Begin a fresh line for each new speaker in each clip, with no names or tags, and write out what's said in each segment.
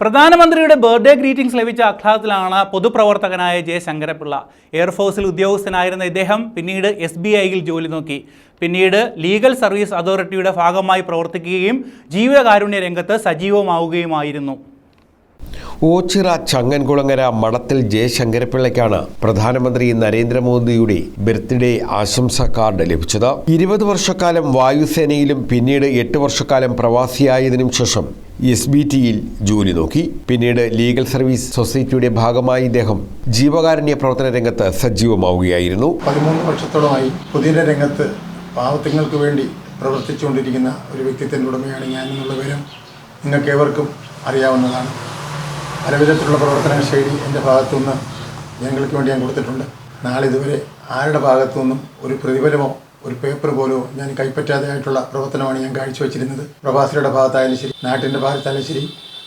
പ്രധാനമന്ത്രിയുടെ birthday greetings ലഭിച്ച ആഹ്ലാദത്തിലാണ് പൊതുപ്രവർത്തകനായ J Sankara Pillai എയർഫോഴ്സിൽ ഉദ്യോഗസ്ഥനായിരുന്ന ഇദ്ദേഹം പിന്നീട് എസ് ബി ഐയിൽ ജോലി നോക്കി. പിന്നീട് ലീഗൽ സർവീസ് അതോറിറ്റിയുടെ ഭാഗമായി പ്രവർത്തിക്കുകയും ജീവകാരുണ്യ രംഗത്ത് സജീവമാവുകയുമായിരുന്നു.
ഓച്ചിറ ചങ്ങൻകുളങ്ങര മഠത്തിൽ ജയശങ്കരപിള്ളയ്ക്കാണ് പ്രധാനമന്ത്രി നരേന്ദ്രമോദിയുടെ ബർത്ത്ഡേ ആശംസാ കാർഡ് ലഭിച്ചത്. ഇരുപത് വർഷക്കാലം വായുസേനയിലും പിന്നീട് എട്ട് വർഷക്കാലം പ്രവാസിയായതിനും ശേഷം എസ് ബി ടിയിൽ ജോലി നോക്കി. പിന്നീട് ലീഗൽ സർവീസ് സൊസൈറ്റിയുടെ ഭാഗമായി ഇദ്ദേഹം ജീവകാരുണ്യ പ്രവർത്തന രംഗത്ത് സജീവമാവുകയായിരുന്നു.
പതിമൂന്ന് വർഷത്തോളമായി പുതിയ രംഗത്ത് പാവത്തിങ്ങൾക്ക് വേണ്ടി പ്രവർത്തിച്ചുകൊണ്ടിരിക്കുന്ന ഒരു വ്യക്തിത്വത്തിന്റെ ഉടമയാണ് ഞാൻ എന്നുള്ള വിവരം നിങ്ങൾക്ക് ഏവർക്കും അറിയാവുന്നതാണ്. പലവിധത്തിലുള്ള പ്രവർത്തന ശൈലി എന്റെ ഭാഗത്തുനിന്ന് ജനങ്ങൾക്ക് വേണ്ടി ഞാൻ കൊടുത്തിട്ടുണ്ട്. നാളെ ഇതുവരെ ആരുടെ ഭാഗത്തു നിന്നും ഒരു പ്രതിഫലമോ ഒരു പേപ്പർ പോലോ ഞാൻ കൈപ്പറ്റാതെയായിട്ടുള്ള പ്രവർത്തനമാണ് ഞാൻ കാഴ്ചവെച്ചിരുന്നത്. പ്രവാസികളുടെ ഭാഗത്തായാലും ശരി നാട്ടിന്റെ ഭാഗത്തായാലും ശരി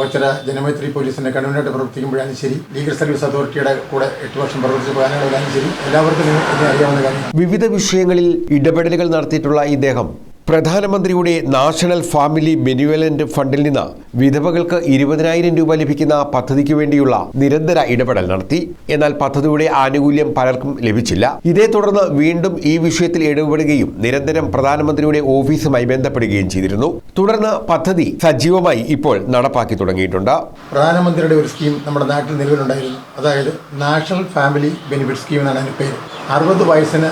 ഓച്ചിറ ജനമൈത്രി പോലീസിന്റെ കൺവീനറായിട്ട് പ്രവർത്തിക്കുമ്പോഴാലും ശരി ലീഗൽ സർവീസ് അതോറിറ്റിയുടെ കൂടെ എട്ട് വർഷം പ്രവർത്തിച്ച പോകാനുള്ളതായാലും ശരി എല്ലാവർക്കും അറിയാവുന്ന കാര്യമാണ്.
വിവിധ വിഷയങ്ങളിൽ ഇടപെടലുകൾ നടത്തിയിട്ടുള്ള ഇദ്ദേഹം പ്രധാനമന്ത്രിയുടെ നാഷണൽ ഫാമിലി ബെനിവലന്റ് ഫണ്ടിൽ നിന്ന് വിധവകൾക്ക് ഇരുപതിനായിരം രൂപ ലഭിക്കുന്ന പദ്ധതിക്ക് വേണ്ടിയുള്ള നിരന്തര ഇടപെടൽ നടത്തി. എന്നാൽ പദ്ധതിയുടെ ആനുകൂല്യം പലർക്കും ലഭിച്ചില്ല. ഇതേ തുടർന്ന് വീണ്ടും ഈ വിഷയത്തിൽ ഇടപെടുകയും നിരന്തരം പ്രധാനമന്ത്രിയുടെ ഓഫീസുമായി ബന്ധപ്പെടുകയും ചെയ്തിരുന്നു. തുടർന്ന് പദ്ധതി സജീവമായി ഇപ്പോൾ നടപ്പാക്കി തുടങ്ങിയിട്ടുണ്ട്.
പ്രധാനമന്ത്രിയുടെ ഒരു സ്കീം നമ്മുടെ നാട്ടിൽ നിലവിലുണ്ടായിരുന്നു. അതായത് നാഷണൽ ഫാമിലി ബെനിഫിറ്റ് സ്കീം എന്നാണ് അതിന്റെ പേര്. അറുപത് വയസ്സിന്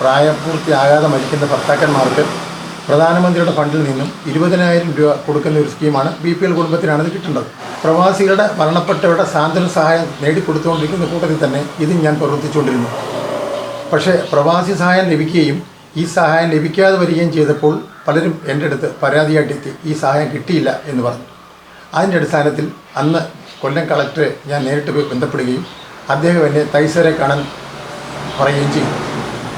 പ്രായപൂർത്തിയാകാതെ മരിക്കുന്ന ഭർത്താക്കന്മാർക്ക് പ്രധാനമന്ത്രിയുടെ ഫണ്ടിൽ നിന്നും ഇരുപതിനായിരം രൂപ കൊടുക്കുന്ന ഒരു സ്കീമാണ് ബി പി എൽ കുടുംബത്തിനാണ് ഇത് കിട്ടേണ്ടത്. പ്രവാസികളുടെ മരണപ്പെട്ടവരുടെ സാന്ത്വന സഹായം നേടിക്കൊടുത്തുകൊണ്ടിരിക്കുന്ന കൂട്ടത്തിൽ തന്നെ ഇതും ഞാൻ പ്രവർത്തിച്ചുകൊണ്ടിരുന്നു. പക്ഷേ പ്രവാസി സഹായം ലഭിക്കുകയും ഈ സഹായം ലഭിക്കാതെ വരികയും ചെയ്തപ്പോൾ പലരും എന്റെ അടുത്ത് പരാതിയായിട്ടെത്തി ഈ സഹായം കിട്ടിയില്ല എന്ന് പറഞ്ഞു. അതിന്റെ അടിസ്ഥാനത്തിൽ അന്ന് കൊല്ലം കളക്ടറെ ഞാൻ നേരിട്ട് പോയി ബന്ധപ്പെടുകയും അദ്ദേഹം എന്നെ തൈസരെ കാണാൻ പറയുകയും ചെയ്തു.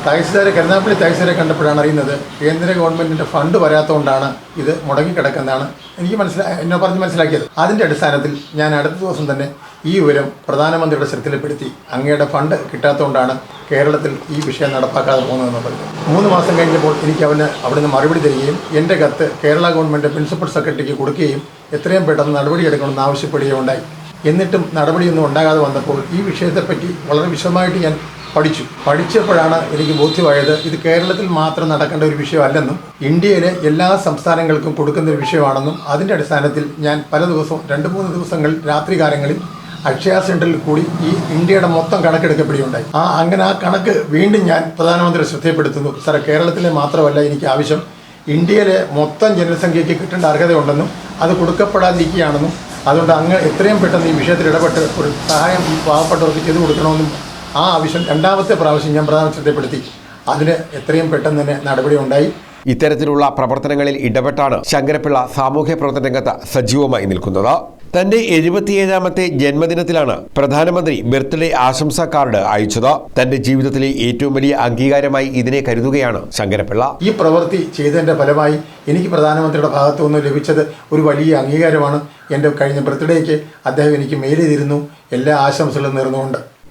തൈസരെ കരുനാപ്പള്ളി തൈസരെ കണ്ടപ്പോഴാണ് അറിയുന്നത് കേന്ദ്ര ഗവൺമെന്റിന്റെ ഫണ്ട് വരാത്തതുകൊണ്ടാണ് ഇത് മുടങ്ങിക്കിടക്കുന്നതാണ് എനിക്ക് മനസ്സിലായി എന്നെ പറഞ്ഞ് മനസ്സിലാക്കിയത്. അതിന്റെ അടിസ്ഥാനത്തിൽ ഞാൻ അടുത്ത ദിവസം തന്നെ ഈ വിവരം പ്രധാനമന്ത്രിയുടെ ശ്രദ്ധയിൽപ്പെടുത്തി. അങ്ങയുടെ ഫണ്ട് കിട്ടാത്തതുകൊണ്ടാണ് കേരളത്തിൽ ഈ വിഷയം നടപ്പാക്കാതെ പോകുന്നതെന്ന് പറഞ്ഞു. മൂന്ന് മാസം കഴിഞ്ഞപ്പോൾ എനിക്ക് അവന് അവിടുന്ന് മറുപടി തരികയും എന്റെ കത്ത് കേരള ഗവൺമെന്റ് പ്രിൻസിപ്പൽ സെക്രട്ടറിക്ക് കൊടുക്കുകയും എത്രയും പെട്ടെന്ന് നടപടിയെടുക്കണമെന്ന് ഉണ്ടായി എന്നിട്ടും നടപടിയൊന്നും ഉണ്ടാകാതെ വന്നപ്പോൾ ഈ വിഷയത്തെപ്പറ്റി വളരെ വിശദമായിട്ട് ഞാൻ പഠിച്ചു. പഠിച്ചപ്പോഴാണ് എനിക്ക് ബോധ്യമായത് ഇത് കേരളത്തിൽ മാത്രം നടക്കേണ്ട ഒരു വിഷയമല്ലെന്നും ഇന്ത്യയിലെ എല്ലാ സംസ്ഥാനങ്ങൾക്കും കൊടുക്കുന്ന ഒരു വിഷയമാണെന്നും അതിന്റെ അടിസ്ഥാനത്തിൽ ഞാൻ പല ദിവസവും രണ്ട് മൂന്ന് ദിവസങ്ങൾ രാത്രികാലങ്ങളിൽ അക്ഷയ സെന്ററിൽ കൂടി ഈ ഇന്ത്യയുടെ മൊത്തം കണക്കെടുക്കപ്പെടുകയുണ്ടായി. ആ അങ്ങനെ ആ കണക്ക് വീണ്ടും ഞാൻ പ്രധാനമന്ത്രി ശ്രദ്ധയപ്പെടുത്തുന്നു. സാറേ കേരളത്തിലെ മാത്രമല്ല എനിക്ക് ആവശ്യം. ഇന്ത്യയിലെ മൊത്തം ജനസംഖ്യയ്ക്ക് കിട്ടേണ്ട അർഹതയുണ്ടെന്നും അത് കൊടുക്കപ്പെടാതിരിക്കുകയാണെന്നും അതുകൊണ്ട് അങ്ങ് എത്രയും പെട്ടെന്ന് ഈ വിഷയത്തിൽ ഇടപെട്ട് ഒരു സഹായം പാവപ്പെട്ടവർക്ക് ചെയ്തു കൊടുക്കണമെന്നും ആ ആവശ്യം രണ്ടാമത്തെ പ്രാവശ്യം ഞാൻ പ്രധാന അതിന് എത്രയും പെട്ടെന്ന് തന്നെ നടപടി ഉണ്ടായി
ഇത്തരത്തിലുള്ള പ്രവർത്തനങ്ങളിൽ ഇടപെട്ടാണ് ശങ്കരപിള്ള സാമൂഹ്യ പ്രവർത്തന രംഗത്ത് സജീവമായി നിൽക്കുന്നത്. തന്റെ എഴുപത്തിയേഴാമത്തെ ജന്മദിനത്തിലാണ് പ്രധാനമന്ത്രി ബർത്ത്ഡേ ആശംസാ കാർഡ് അയച്ചത്. തന്റെ ജീവിതത്തിലെ ഏറ്റവും വലിയ അംഗീകാരമായി ഇതിനെ കരുതുകയാണ് ശങ്കരപിള്ള
ഈ പ്രവൃത്തി ചെയ്തതിന്റെ ഫലമായി എനിക്ക് പ്രധാനമന്ത്രിയുടെ ഭാഗത്തു നിന്ന് ലഭിച്ചത് ഒരു വലിയ അംഗീകാരമാണ്. എന്റെ കഴിഞ്ഞ ബർത്ത്ഡേക്ക് അദ്ദേഹം എനിക്ക് മെയിൽ ചെയ്തിരുന്നു. എല്ലാ ആശംസകളും നേർന്നുകൊണ്ട്.